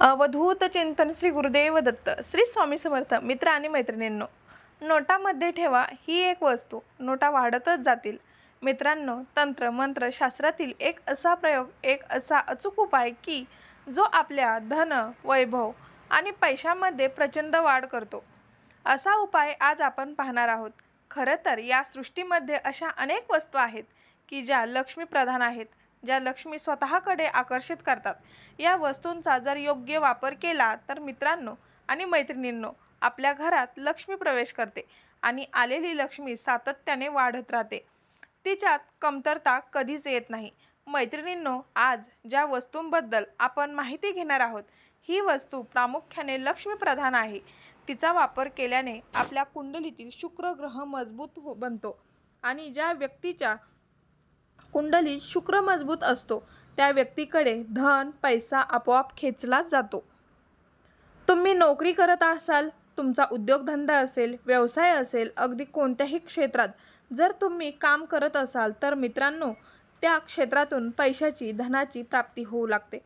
अवधूत चिंतन श्री गुरुदेव दत्त श्री स्वामी समर्थ मित्र आणि मैत्रिणींनो नोटामध्ये ठेवा ही एक वस्तू. नोटा वाढतच जातील. मित्रांनो तंत्र मंत्र शास्त्रातील एक असा प्रयोग एक असा अचूक उपाय की जो आपल्या धन वैभव आणि पैशामध्ये प्रचंड वाढ करतो. असा उपाय आज आपण पाहणार आहोत. खरं तर या सृष्टीमध्ये अशा अनेक वस्तू आहेत की ज्या लक्ष्मी प्रधान आहेत. ज्या लक्ष्मी स्वतःकडे आकर्षित करतात. या वस्तूंचा जर योग्य वापर केला तर मित्रांनो आणि मैत्रिणींनो आपल्या घरात लक्ष्मी प्रवेश करते आणि आलेली लक्ष्मी सातत्याने वाढत राहते. तिच्यात कमतरता कधीच येत नाही. मैत्रिणींनो आज ज्या वस्तूंबद्दल आपण माहिती घेणार आहोत ही वस्तू प्रामुख्याने लक्ष्मीप्रधान आहे. तिचा वापर केल्याने आपल्या कुंडलीतील शुक्र ग्रह मजबूत हो बनतो आणि ज्या व्यक्तीच्या कुंडलीत शुक्र मजबूत असतो. त्या व्यक्तीकडे धन पैसा आपोआप खेचला जातो. तुम्ही नोकरी करत असाल तुमचा उद्योगधंदा असेल व्यवसाय असेल अगदी कोणत्याही क्षेत्रात. जर तुम्ही काम करत असाल तर मित्रांनो त्या क्षेत्रातून पैशाची धनाची प्राप्ती होऊ लागते.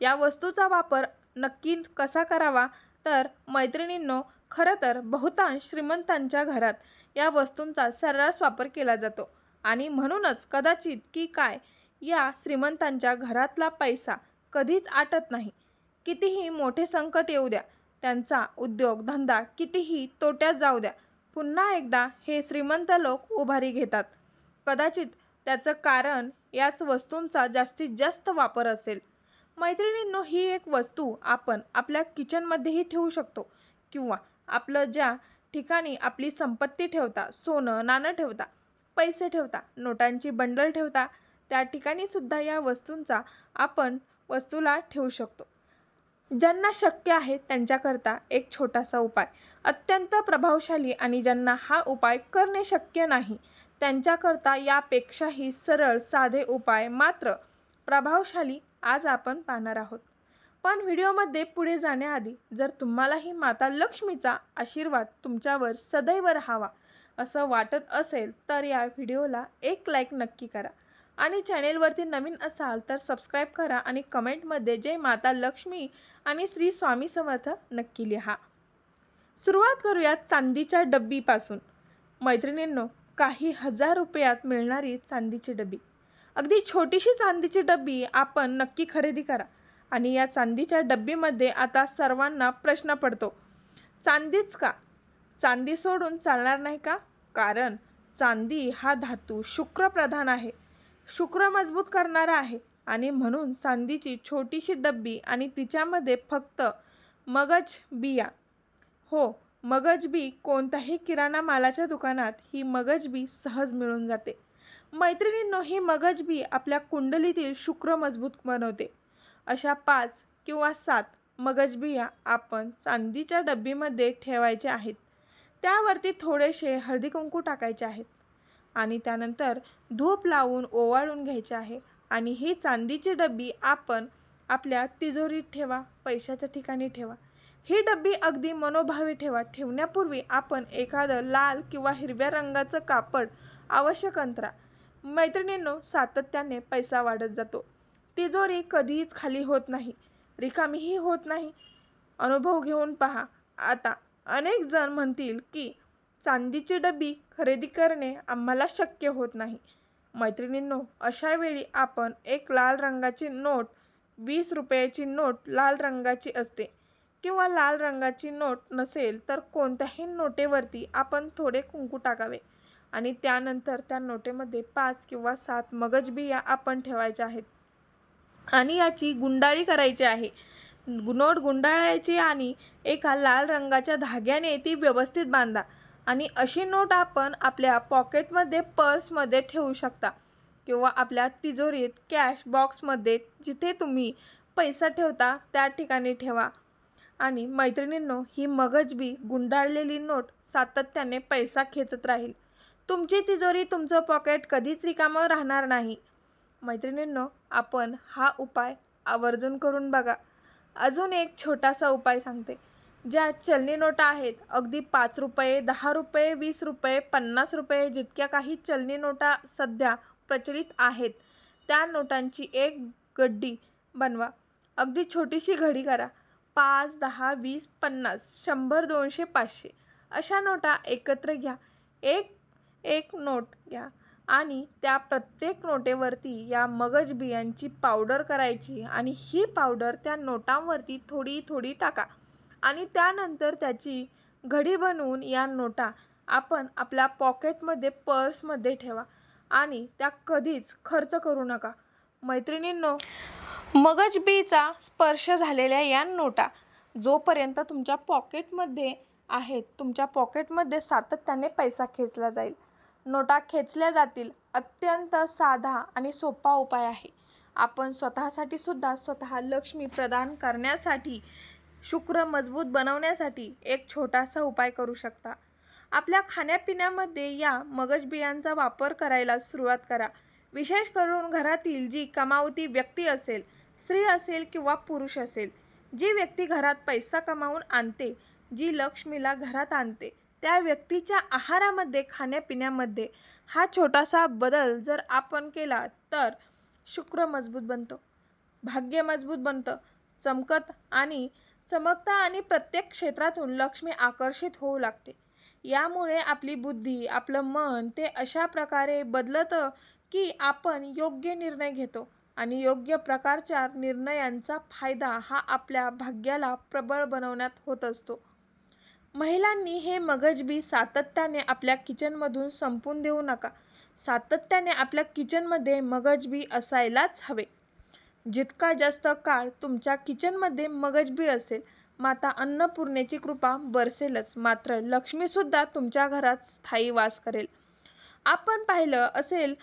या वस्तूचा वापर नक्की कसा करावा? तर मैत्रिणींनो खरं तर बहुतांश श्रीमंतांच्या घरात या वस्तूंचा सर्रास वापर केला जातो. आणि म्हणूनच कदाचित की काय या श्रीमंतांच्या घरातला पैसा कधीच आटत नाही. कितीही मोठे संकट येऊ द्या त्यांचा उद्योग धंदा कितीही तोट्यात जाऊ द्या पुन्हा एकदा हे श्रीमंत लोक उभारी घेतात. कदाचित त्याचं कारण याच वस्तूंचा जास्तीत जास्त वापर असेल. मैत्रिणींनो ही एक वस्तू आपण आपल्या किचनमध्येही ठेवू शकतो किंवा आपलं ज्या ठिकाणी आपली संपत्ती ठेवता सोनं नाणं ठेवता पैसे ठेवता नोटांची बंडल ठेवता त्या ठिकाणी सुद्धा या वस्तूंचा आपण वस्तूला ठेवू शकतो. ज्यांना शक्य आहे त्यांच्याकरता एक छोटासा उपाय. अत्यंत प्रभावशाली आणि ज्यांना हा उपाय करणे शक्य नाही त्यांच्याकरता यापेक्षाही सरळ साधे उपाय मात्र प्रभावशाली आज आपण पाहणार आहोत. पण व्हिडिओमध्ये पुढे जाण्याआधी जर तुम्हालाही माता लक्ष्मीचा आशीर्वाद तुमच्यावर सदैव राहावा असं वाटत असेल तर या व्हिडिओला एक लाईक नक्की करा. आणि चॅनेलवरती नवीन असाल तर सबस्क्राईब करा आणि कमेंटमध्ये जय माता लक्ष्मी आणि श्री स्वामी समर्थ नक्की लिहा. सुरुवात करूयात चांदीच्या डब्बीपासून. मैत्रिणींनो काही हजार रुपयात मिळणारी चांदीची डबी अगदी छोटीशी चांदीची डब्बी आपण नक्की खरेदी करा. आणि या चांदीच्या डब्बीमध्ये आता सर्वांना प्रश्न पडतो चांदीच का? चांदी सोडून चालणार नाही का? कारण चांदी हा धातू शुक्रप्रधान आहे. शुक्र मजबूत करणारा आहे आणि म्हणून चांदीची छोटीशी डब्बी आणि तिच्यामध्ये फक्त मगज बिया. हो मगज बी कोणत्याही किराणा मालाच्या दुकानात ही मगज बी सहज मिळून जाते. मैत्रिणींनो ही मगज बी आपल्या कुंडलीतील शुक्र मजबूत बनवते. अशा पाच किंवा सात मगज बिया आपण चांदीच्या डब्बीमध्ये ठेवायच्या आहेत. त्यावरती थोडेसे हळदी कुंकू टाकायचे आहेत. आणि त्यानंतर धूप लावून ओवाळून घ्यायचे आहे. आणि ही चांदीची डब्बी आपण आपल्या तिजोरीत ठेवा पैशाच्या ठिकाणी ठेवा. ही डब्बी अगदी मनोभावी ठेवा. ठेवण्यापूर्वी आपण एखादं लाल किंवा हिरव्या रंगाचं कापड आवश्यक अंतरा. मैत्रिणींनो सातत्याने पैसा वाढत जातो. तिजोरी कधीच खाली होत नाही. रिकामीही होत नाही. अनुभव घेऊन पहा. आता अनेक जण म्हणतील की चांदीची डबी खरेदी करणे आम्हाला शक्य होत नाही. मैत्रिणींनो अशा वेळी आपण एक लाल रंगाची नोट वीस रुपयाची नोट लाल रंगाची असते किंवा लाल रंगाची नोट नसेल तर कोणत्याही नोटेवरती आपण थोडे कुंकू टाकावे आणि त्यानंतर त्या नोटेमध्ये पाच किंवा सात मगज बिया आपण ठेवायच्या आहेत आणि याची गुंडाळी करायची आहे. नोट गुंडाळायची आणि एका लाल रंगाच्या धाग्याने ती व्यवस्थित बांधा आणि अशी नोट आपण आपल्या पॉकेटमध्ये पर्समध्ये ठेवू शकता किंवा आपल्या तिजोरीत कॅश बॉक्समध्ये जिथे तुम्ही पैसा ठेवता त्या ठिकाणी ठेवा. आणि मैत्रिणींनो ही मगजबी गुंडाळलेली नोट सातत्याने पैसा खेचत राहील. तुमची तिजोरी तुमचं पॉकेट कधीच रिकामं राहणार नाही. मैत्रिणींनो आपण हा उपाय आवर्जून करून बघा. अजून एक छोटासा उपाय सांगते. ज्या चलनी नोटा आहेत अगदी पाच रुपये दहा रुपये वीस रुपये पन्नास रुपये जितक्या काही चलनी नोटा सध्या प्रचलित आहेत त्या नोटांची एक गड्डी बनवा. अगदी छोटीशी घडी करा. पाच दहा वीस पन्नास शंभर दोनशे पाचशे अशा नोटा एकत्र घ्या. एक एक नोट घ्या. आणि त्या प्रत्येक नोटेवरती या मगज बियांची पावडर करायची आणि ही पावडर त्या नोटांवरती थोडी थोडी टाका. आणि त्यानंतर त्याची घडी बनवून या नोटा आपण आपल्या पॉकेटमध्ये पर्समध्ये ठेवा. आणि त्या कधीच खर्च करू नका. मैत्रिणींनो मगज बीचा स्पर्श झालेल्या या नोटा जोपर्यंत तुमच्या पॉकेटमध्ये आहेत तुमच्या पॉकेटमध्ये सातत्याने पैसा खेचला जाईल. नोटा खेचल्या जातील. अत्यंत साधा आणि सोपा उपाय आहे. आपण स्वतःसाठी सुद्धा स्वतः लक्ष्मी प्रदान करण्यासाठी शुक्र मजबूत बनवण्यासाठी एक छोटासा उपाय करू शकता. आपल्या खाण्यापिण्यामध्ये या मगज बियांचा वापर करायला सुरुवात करा. विशेष करून घरातील जी कमावती व्यक्ती असेल स्त्री असेल किंवा पुरुष असेल जी व्यक्ती घरात पैसा कमावून आणते जी लक्ष्मीला घरात आणते. त्या व्यक्तीच्या आहारामध्ये खाण्यापिण्यामध्ये हा छोटासा बदल जर आपण केला तर शुक्र मजबूत बनतो भाग्य मजबूत बनतं चमकत आणि चमकता आणि प्रत्येक क्षेत्रातून लक्ष्मी आकर्षित होऊ लागते. यामुळे आपली बुद्धी आपलं मन ते अशा प्रकारे बदलतं की आपण योग्य निर्णय घेतो आणि योग्य प्रकारच्या निर्णयांचा फायदा हा आपल्या भाग्याला प्रबळ बनवण्यात होत असतो. महिलांनी हे मगजबी सातत्याने आपल्या किचनमधून संपून देऊ नका. सातत्याने आपल्या किचनमध्ये मगजबी असायलाच हवे. जितका जास्त काळ तुमच्या किचनमध्ये मगजबी असेल माता अन्नपूर्णेची कृपा बरसेलच. मात्र लक्ष्मीसुद्धा तुमच्या घरात स्थायी वास करेल. आपण पाहिलं असेल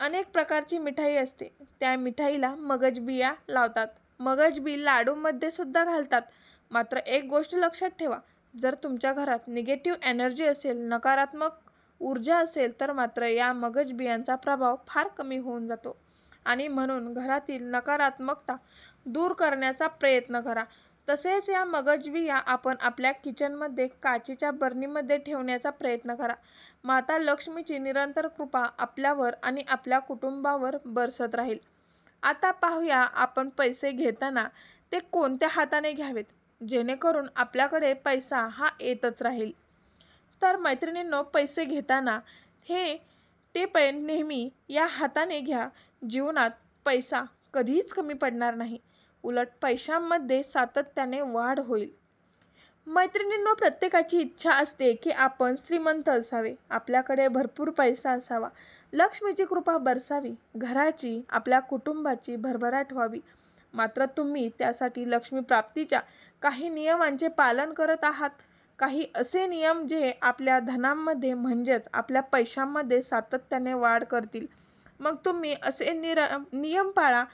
अनेक प्रकारची मिठाई असते. त्या मिठाईला मगजबिया लावतात. मगजबी लाडूमध्ये सुद्धा घालतात. मात्र एक गोष्ट लक्षात ठेवा. जर तुमच्या घरात निगेटिव्ह एनर्जी असेल नकारात्मक ऊर्जा असेल तर मात्र या मगज बियांचा प्रभाव फार कमी होऊन जातो. आणि म्हणून घरातील नकारात्मकता दूर करण्याचा प्रयत्न करा. तसेच या मगज बिया आपण आपल्या किचनमध्ये काचेच्या बरणीमध्ये ठेवण्याचा प्रयत्न करा. माता लक्ष्मीची निरंतर कृपा आपल्यावर आणि आपल्या कुटुंबावर बरसत राहील. आता पाहूया आपण पैसे घेताना ते कोणत्या हाताने घ्यावेत? जेणेकरून आपल्याकडे पैसा हा येतच राहील. तर मैत्रिणींनो पैसे घेताना हे ते पै नेहमी या हाताने घ्या. जीवनात पैसा कधीच कमी पडणार नाही. उलट पैशांमध्ये सातत्याने वाढ होईल. मैत्रिणींनो प्रत्येकाची इच्छा असते की आपण श्रीमंत असावे. आपल्याकडे भरपूर पैसा असावा. लक्ष्मीची कृपा बरसावी. घराची आपल्या कुटुंबाची भरभराट व्हावी. मात्र तुम्ही त्यासाठी लक्ष्मी प्राप्तीच्या काही नियमांचे पालन करत आहात. काही असे नियम जे आपल्या धनांमध्ये म्हणजेच आपल्या पैशांमध्ये सातत्याने वाढ करतील. मग तुम्ही असे निर नियम पाळा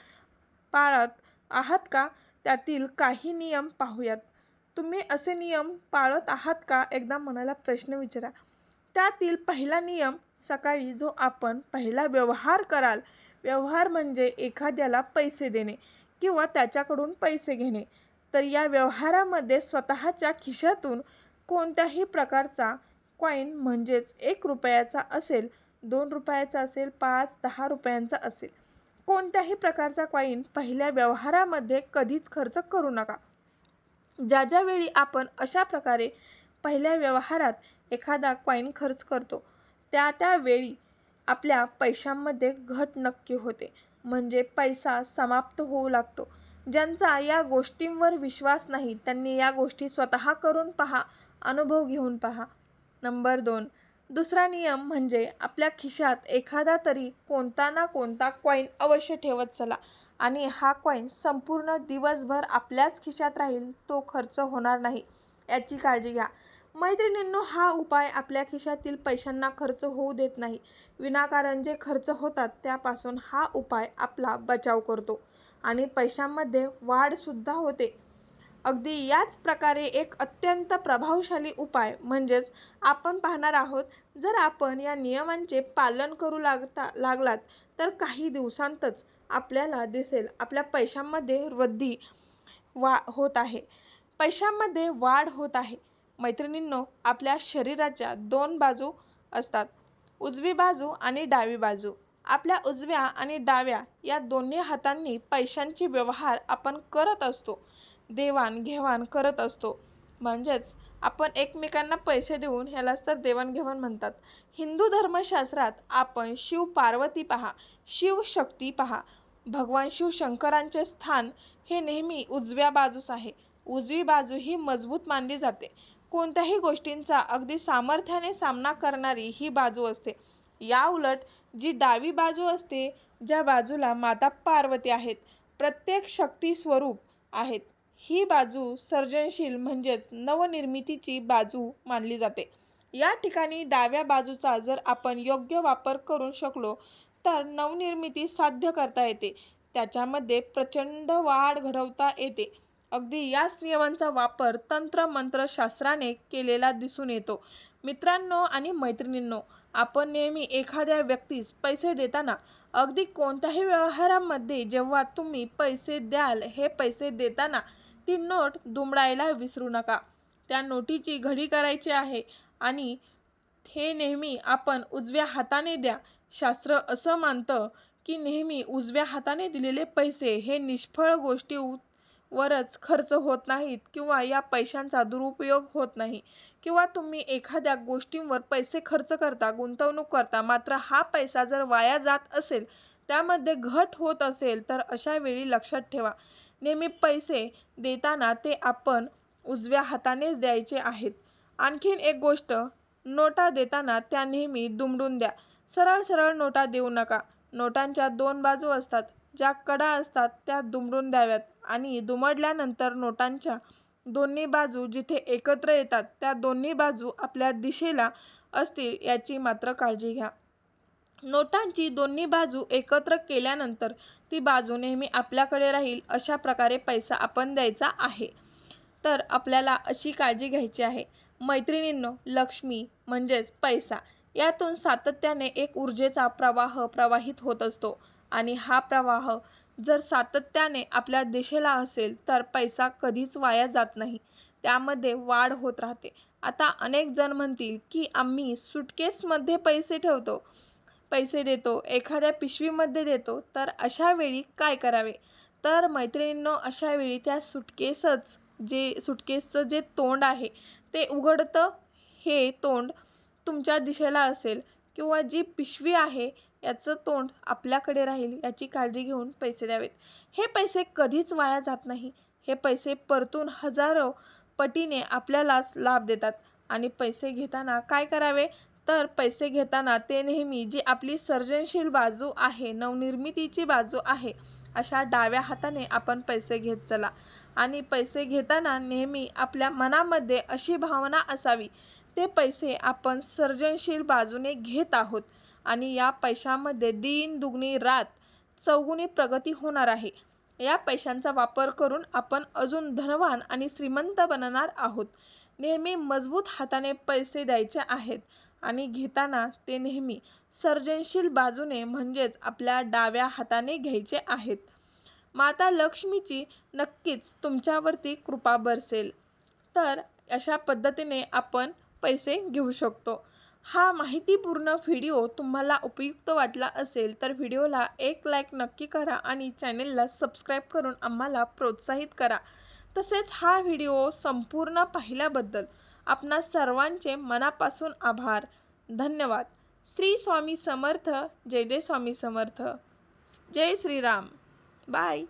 पाळत आहात का? त्यातील काही नियम पाहूयात. तुम्ही असे नियम पाळत आहात का? एकदा मनाला प्रश्न विचारा. त्यातील पहिला नियम सकाळी जो आपण पहिला व्यवहार कराल व्यवहार म्हणजे एखाद्याला पैसे देणे. किंवा त्याच्याकडून पैसे घेणे. तर या व्यवहारामध्ये स्वतःच्या खिशातून कोणत्याही प्रकारचा कॉईन म्हणजेच एक रुपयाचा असेल दोन रुपयाचा असेल पाच दहा रुपयांचा असेल. कोणत्याही प्रकारचा कॉईन पहिल्या व्यवहारामध्ये कधीच खर्च करू नका. ज्या ज्यावेळी आपण अशा प्रकारे पहिल्या व्यवहारात एखादा कॉईन खर्च करतो त्या त्यावेळी आपल्या पैशांमध्ये घट नक्की होते. म्हणजे पैसा समाप्त होऊ लागतो. ज्यांचा या गोष्टींवर विश्वास नाही त्यांनी या गोष्टी स्वतः करून पहा अनुभव घेऊन पहा. नंबर दोन. दुसरा नियम म्हणजे आपल्या खिशात एखादा तरी कोणता ना कोणता कॉईन अवश्य ठेवत चला आणि हा कॉईन संपूर्ण दिवसभर आपल्याच खिशात राहील तो खर्च होणार नाही. याची काळजी घ्या. मैत्रिणींनो हा उपाय आपल्या खिशातील पैशांना खर्च होऊ देत नाही. विनाकारण जे खर्च होतात त्यापासून हा उपाय आपला बचाव करतो आणि पैशांमध्ये वाढसुद्धा होते. अगदी याच प्रकारे एक अत्यंत प्रभावशाली उपाय म्हणजेच आपण पाहणार आहोत जर आपण या नियमांचे पालन करू लागता लागलात तर काही दिवसांतच आपल्याला दिसेल आपल्या पैशांमध्ये वृद्धी वा होत आहे. पैशांमध्ये वाढ होत आहे. मैत्रिणींनो आपल्या शरीराच्या दोन बाजू असतात. उजवी बाजू आणि डावी बाजू. आपल्या उजव्या आणि डाव्या या दोन्ही हातांनी पैशांचे व्यवहार आपण करत असतो. देवाणघेवाण करत असतो. म्हणजेच आपण एकमेकांना पैसे देऊन ह्यालाच तर देवाणघेवाण म्हणतात. हिंदू धर्मशास्त्रात आपण शिव पार्वती पहा शिवशक्ती पहा. भगवान शिव शंकरांचे स्थान हे नेहमी उजव्या बाजूस आहे. उजवी बाजू ही मजबूत मानली जाते. कोणत्याही गोष्टींचा अगदी सामर्थ्याने सामना करणारी ही बाजू असते. या उलट जी डावी बाजू असते ज्या बाजूला माता पार्वती आहेत प्रत्येक शक्ती स्वरूप आहेत. ही बाजू सर्जनशील म्हणजेच नवनिर्मितीची बाजू मानली जाते. या ठिकाणी डाव्या बाजूचा जर आपण योग्य वापर करू शकलो तर नवनिर्मिती साध्य करता येते. त्याच्यामध्ये प्रचंड वाढ घडवता येते. अगदी याच नियमांचा वापर तंत्र मंत्रशास्त्राने केलेला दिसून येतो. मित्रांनो आणि मैत्रिणींनो आपण नेहमी एखाद्या व्यक्तीस पैसे देताना अगदी कोणत्याही व्यवहारामध्ये जेव्हा तुम्ही पैसे द्याल हे पैसे देताना ती नोट दुमडायला विसरू नका. त्या नोटीची घडी करायची आहे आणि हे नेहमी आपण उजव्या हाताने द्या. शास्त्र असं मानतं की नेहमी उजव्या हाताने दिलेले पैसे हे निष्फळ गोष्टी उ- वरच खर्च होत नाहीत किंवा या पैशांचा दुरुपयोग होत नाही किंवा तुम्ही एखाद्या गोष्टींवर पैसे खर्च करता गुंतवणूक करता मात्र हा पैसा जर वाया जात असेल त्यामध्ये घट होत असेल तर अशा वेळी लक्षात ठेवा. नेहमी पैसे देताना ते आपण उजव्या हातानेच द्यायचे आहेत. आणखीन एक गोष्ट नोटा देताना त्या नेहमी दुमडून द्या. सरळ सरळ नोटा देऊ नका. नोटांच्या दोन बाजू असतात. ज्या कडा असतात त्या दुमडून द्याव्यात आणि दुमडल्यानंतर नोटांच्या दोन्ही बाजू जिथे एकत्र येतात त्या दोन्ही बाजू आपल्या दिशेला असतील याची मात्र काळजी घ्या. नोटांची दोन्ही बाजू एकत्र केल्यानंतर ती बाजू नेहमी आपल्याकडे राहील अशा प्रकारे पैसा आपण द्यायचा आहे. तर आपल्याला अशी काळजी घ्यायची आहे. मैत्रिणींनो लक्ष्मी म्हणजेच पैसा यातून सातत्याने एक ऊर्जेचा प्रवाह प्रवाहित होत असतो. आणि हा प्रवाह जर सातत्याने आपल्या दिशेला असेल तर पैसा कधीच वाया जात नाही. त्यामध्ये वाढ होत राहते. आता अनेक जण म्हणतील की आम्ही सुटकेसमध्ये पैसे ठेवतो पैसे देतो एखाद्या पिशवीमध्ये देतो तर अशा वेळी काय करावे? तर मैत्रिणींनो अशा वेळी त्या सुटकेसच जे सुटकेसचं जे तोंड आहे ते उघडतं. हे तोंड तुमच्या दिशेला असेल किंवा जी पिशवी आहे याचं तोंड आपल्याकडे राहील याची काळजी घेऊन पैसे द्यावेत. हे पैसे कधीच वाया जात नाही. हे पैसे परतून हजारो पटीने आपल्यालाच लाभ देतात. आणि पैसे घेताना काय करावे? तर पैसे घेताना ते नेहमी जी आपली सर्जनशील बाजू आहे नवनिर्मितीची बाजू आहे अशा डाव्या हाताने आपण पैसे घेत चला. आणि पैसे घेताना नेहमी आपल्या मनामध्ये अशी भावना असावी ते पैसे आपण सर्जनशील बाजूने घेत आहोत आणि या पैशामध्ये दिन दुगणी रात चौगुणी प्रगती होणार आहे. या पैशांचा वापर करून आपण अजून धनवान आणि श्रीमंत बनणार आहोत. नेहमी मजबूत हाताने पैसे द्यायचे आहेत आणि घेताना ते नेहमी सर्जनशील बाजूने म्हणजेच आपल्या डाव्या हाताने घ्यायचे आहेत. माता लक्ष्मीची नक्कीच तुमच्यावरती कृपा बरसेल. तर अशा पद्धतीने आपण पैसे घेऊ शकतो. हा माहितीपूर्ण व्हिडिओ तुम्हाला उपयुक्त वाटला असेल तर व्हिडिओला एक लाईक नक्की करा आणि चॅनेलला सबस्क्राईब करून आम्हाला प्रोत्साहित करा. तसेच हा व्हिडिओ संपूर्ण पाहिल्याबद्दल आपणा सर्वांचे मनापासून आभार. धन्यवाद. श्री स्वामी समर्थ. जय जय स्वामी समर्थ. जय श्रीराम. बाय